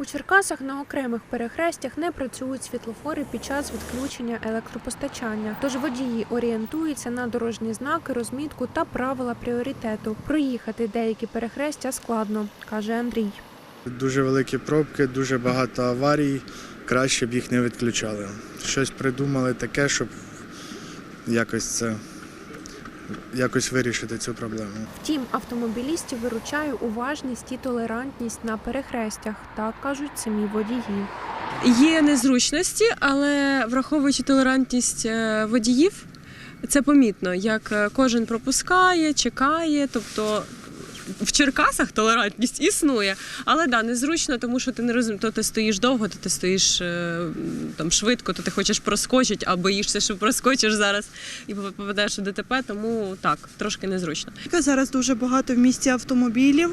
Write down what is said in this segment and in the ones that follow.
У Черкасах на окремих перехрестях не працюють світлофори під час відключення електропостачання. Тож водії орієнтуються на дорожні знаки, розмітку та правила пріоритету. Проїхати деякі перехрестя складно, каже Андрій. Дуже великі пробки, дуже багато аварій. Краще б їх не відключали. Щось придумали таке, щоб якось це якось вирішити цю проблему. Втім, автомобілістів виручає уважність і толерантність на перехрестях, так кажуть самі водії. Є незручності, але враховуючи толерантність е, водіїв, це помітно, як е, кожен пропускає, чекає. Тобто в Черкасах толерантність існує, але да, незручно, тому що ти не розумієш, то ти стоїш довго, то ти стоїш е, там швидко, то ти хочеш проскочити, а боїшся, що проскочиш зараз і попадеш у ДТП, тому так, трошки незручно. Зараз дуже багато в місті автомобілів.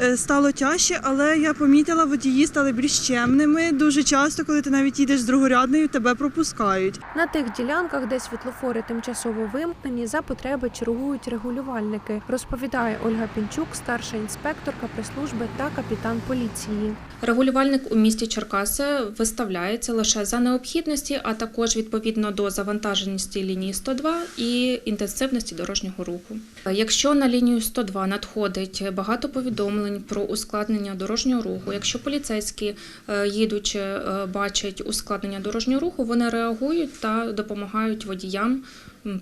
Е, Стало тяжче, але я помітила, водії стали більш чемними. Дуже часто, коли ти навіть їдеш з другорядною, тебе пропускають. На тих ділянках, де світлофори тимчасово вимкнені, за потреби чергують регулювальники, розповідає Ольга Пінчук, старша інспекторка прес-служби та капітан поліції. Регулювальник у місті Черкаси виставляється лише за необхідності, а також відповідно до завантаженості лінії 102 і інтенсивності дорожнього руху. Якщо на лінію 102 надходить багато повідомлень про ускладнення дорожнього руху, якщо поліцейські е, їдучи е, бачать ускладнення дорожнього руху, вони реагують та допомагають водіям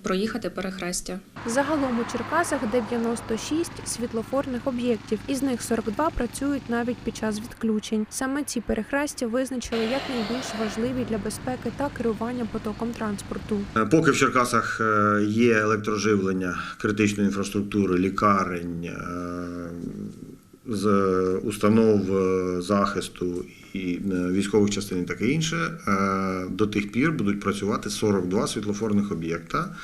проїхати перехрестя. Загалом у Черкасах 96 світлофорних об'єктів, із них 42 працюють навіть під час відключень. Саме ці перехрестя визначили як найбільш важливі для безпеки та керування потоком транспорту. Е, Поки в Черкасах е, є електроживлення критичної інфраструктури, лікарень, е, з установ е, захисту і е, військових частин і таке інше, е, до тих пір будуть працювати 42 світлофорних об'єкта.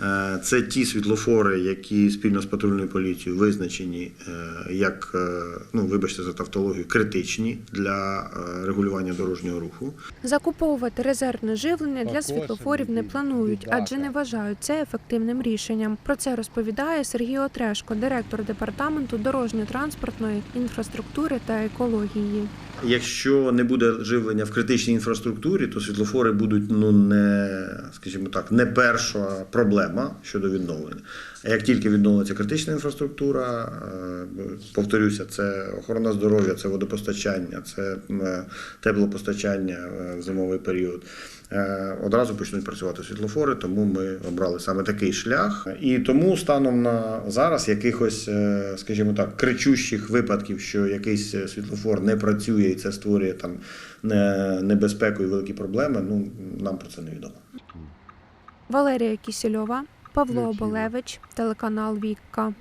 Е, Це ті світлофори, які спільно з патрульною поліцією визначені е, як, е, ну вибачте за тавтологію, критичні для регулювання дорожнього руху. Закуповувати резервне живлення для світлофорів не планують, адже не вважають це ефективним рішенням. Про це розповідає Сергій Отрешко, директор департаменту дорожньо-транспортної інфраструктури та екології. Якщо не буде живлення в критичній інфраструктурі, то світлофори будуть ну не скажімо так, не перша проблема щодо відновлення. А як тільки відновиться критична інфраструктура, е, повторюся, це охорона здоров'я, це водопостачання, це е, теплопостачання е, в зимовий період. Одразу почнуть працювати світлофори, тому ми обрали саме такий шлях. І тому станом на зараз якихось, скажімо так, кричущих випадків, що якийсь світлофор не працює і це створює там небезпеку і великі проблеми. Ну нам про це не відомо. Валерія Кісельова, Павло Оболевич, телеканал Вікка.